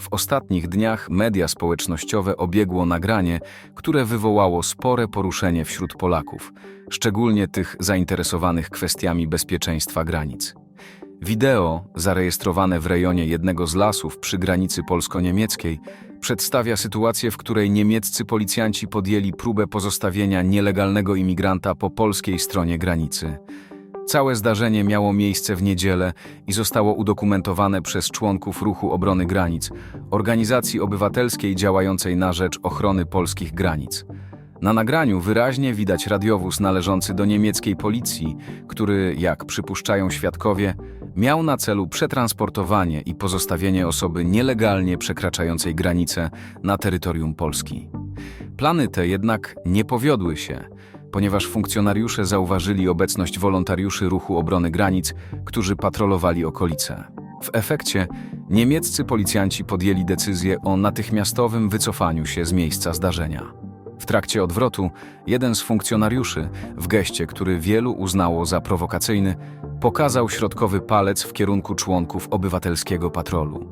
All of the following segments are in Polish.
W ostatnich dniach media społecznościowe obiegło nagranie, które wywołało spore poruszenie wśród Polaków, szczególnie tych zainteresowanych kwestiami bezpieczeństwa granic. Wideo, zarejestrowane w rejonie jednego z lasów przy granicy polsko-niemieckiej, przedstawia sytuację, w której niemieccy policjanci podjęli próbę pozostawienia nielegalnego imigranta po polskiej stronie granicy. Całe zdarzenie miało miejsce w niedzielę i zostało udokumentowane przez członków Ruchu Obrony Granic, organizacji obywatelskiej działającej na rzecz ochrony polskich granic. Na nagraniu wyraźnie widać radiowóz należący do niemieckiej policji, który, jak przypuszczają świadkowie, miał na celu przetransportowanie i pozostawienie osoby nielegalnie przekraczającej granicę na terytorium Polski. Plany te jednak nie powiodły się, ponieważ funkcjonariusze zauważyli obecność wolontariuszy Ruchu Obrony Granic, którzy patrolowali okolice. W efekcie niemieccy policjanci podjęli decyzję o natychmiastowym wycofaniu się z miejsca zdarzenia. W trakcie odwrotu jeden z funkcjonariuszy, w geście, który wielu uznało za prowokacyjny, pokazał środkowy palec w kierunku członków obywatelskiego patrolu.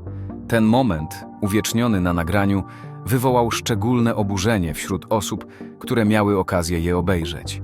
Ten moment, uwieczniony na nagraniu, wywołał szczególne oburzenie wśród osób, które miały okazję je obejrzeć.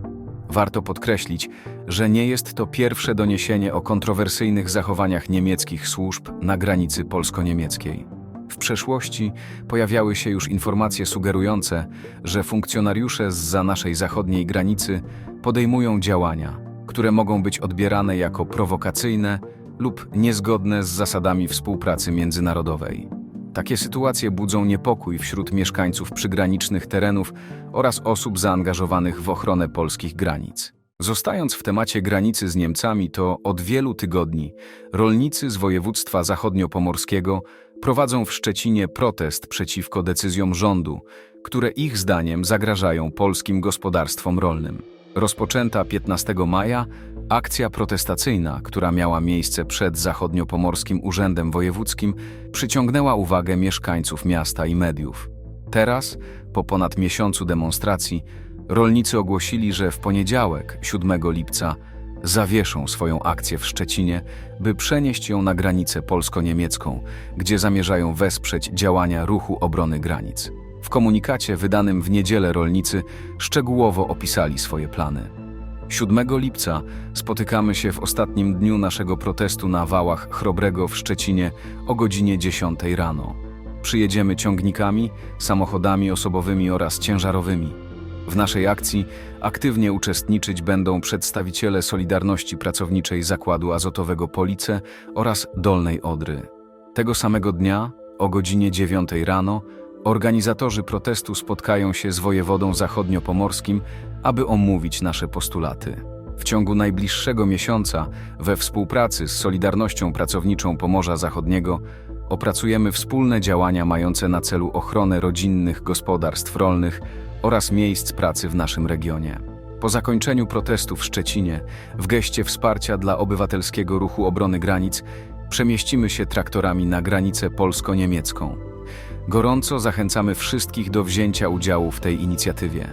Warto podkreślić, że nie jest to pierwsze doniesienie o kontrowersyjnych zachowaniach niemieckich służb na granicy polsko-niemieckiej. W przeszłości pojawiały się już informacje sugerujące, że funkcjonariusze zza naszej zachodniej granicy podejmują działania, które mogą być odbierane jako prowokacyjne lub niezgodne z zasadami współpracy międzynarodowej. Takie sytuacje budzą niepokój wśród mieszkańców przygranicznych terenów oraz osób zaangażowanych w ochronę polskich granic. Zostając w temacie granicy z Niemcami, to od wielu tygodni rolnicy z województwa zachodniopomorskiego prowadzą w Szczecinie protest przeciwko decyzjom rządu, które ich zdaniem zagrażają polskim gospodarstwom rolnym. Rozpoczęta 15 maja akcja protestacyjna, która miała miejsce przed Zachodniopomorskim Urzędem Wojewódzkim, przyciągnęła uwagę mieszkańców miasta i mediów. Teraz, po ponad miesiącu demonstracji, rolnicy ogłosili, że w poniedziałek, 7 lipca, zawieszą swoją akcję w Szczecinie, by przenieść ją na granicę polsko-niemiecką, gdzie zamierzają wesprzeć działania Ruchu Obrony Granic. W komunikacie wydanym w niedzielę rolnicy szczegółowo opisali swoje plany. 7 lipca spotykamy się w ostatnim dniu naszego protestu na wałach Chrobrego w Szczecinie o godzinie 10 rano. Przyjedziemy ciągnikami, samochodami osobowymi oraz ciężarowymi. W naszej akcji aktywnie uczestniczyć będą przedstawiciele Solidarności Pracowniczej Zakładu Azotowego Police oraz Dolnej Odry. Tego samego dnia, o godzinie 9 rano, organizatorzy protestu spotkają się z wojewodą zachodniopomorskim, aby omówić nasze postulaty. W ciągu najbliższego miesiąca, we współpracy z Solidarnością Pracowniczą Pomorza Zachodniego, opracujemy wspólne działania mające na celu ochronę rodzinnych gospodarstw rolnych oraz miejsc pracy w naszym regionie. Po zakończeniu protestu w Szczecinie, w geście wsparcia dla obywatelskiego ruchu obrony granic, przemieścimy się traktorami na granicę polsko-niemiecką. Gorąco zachęcamy wszystkich do wzięcia udziału w tej inicjatywie,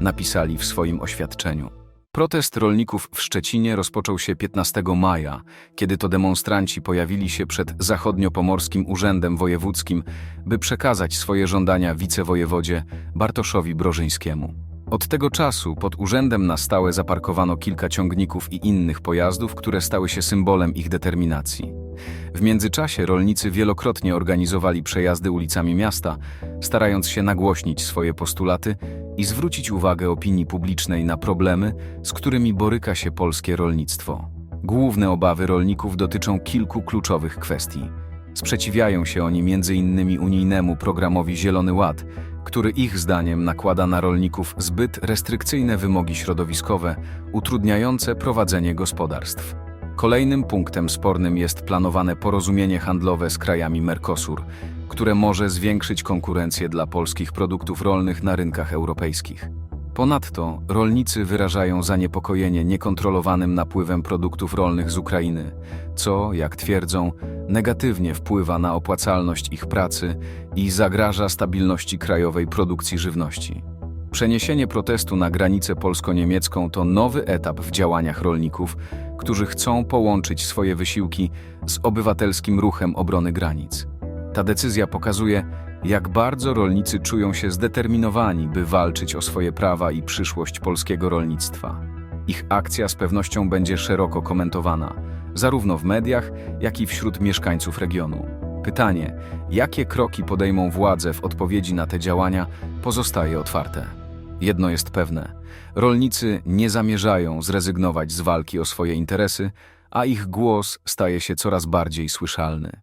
napisali w swoim oświadczeniu. Protest rolników w Szczecinie rozpoczął się 15 maja, kiedy to demonstranci pojawili się przed Zachodniopomorskim Urzędem Wojewódzkim, by przekazać swoje żądania wicewojewodzie Bartoszowi Brożyńskiemu. Od tego czasu pod urzędem na stałe zaparkowano kilka ciągników i innych pojazdów, które stały się symbolem ich determinacji. W międzyczasie rolnicy wielokrotnie organizowali przejazdy ulicami miasta, starając się nagłośnić swoje postulaty i zwrócić uwagę opinii publicznej na problemy, z którymi boryka się polskie rolnictwo. Główne obawy rolników dotyczą kilku kluczowych kwestii. Sprzeciwiają się oni m.in. unijnemu programowi Zielony Ład, który ich zdaniem nakłada na rolników zbyt restrykcyjne wymogi środowiskowe, utrudniające prowadzenie gospodarstw. Kolejnym punktem spornym jest planowane porozumienie handlowe z krajami Mercosur, które może zwiększyć konkurencję dla polskich produktów rolnych na rynkach europejskich. Ponadto rolnicy wyrażają zaniepokojenie niekontrolowanym napływem produktów rolnych z Ukrainy, co, jak twierdzą, negatywnie wpływa na opłacalność ich pracy i zagraża stabilności krajowej produkcji żywności. Przeniesienie protestu na granicę polsko-niemiecką to nowy etap w działaniach rolników, którzy chcą połączyć swoje wysiłki z obywatelskim ruchem obrony granic. Ta decyzja pokazuje, jak bardzo rolnicy czują się zdeterminowani, by walczyć o swoje prawa i przyszłość polskiego rolnictwa. Ich akcja z pewnością będzie szeroko komentowana, zarówno w mediach, jak i wśród mieszkańców regionu. Pytanie, jakie kroki podejmą władze w odpowiedzi na te działania, pozostaje otwarte. Jedno jest pewne: rolnicy nie zamierzają zrezygnować z walki o swoje interesy, a ich głos staje się coraz bardziej słyszalny.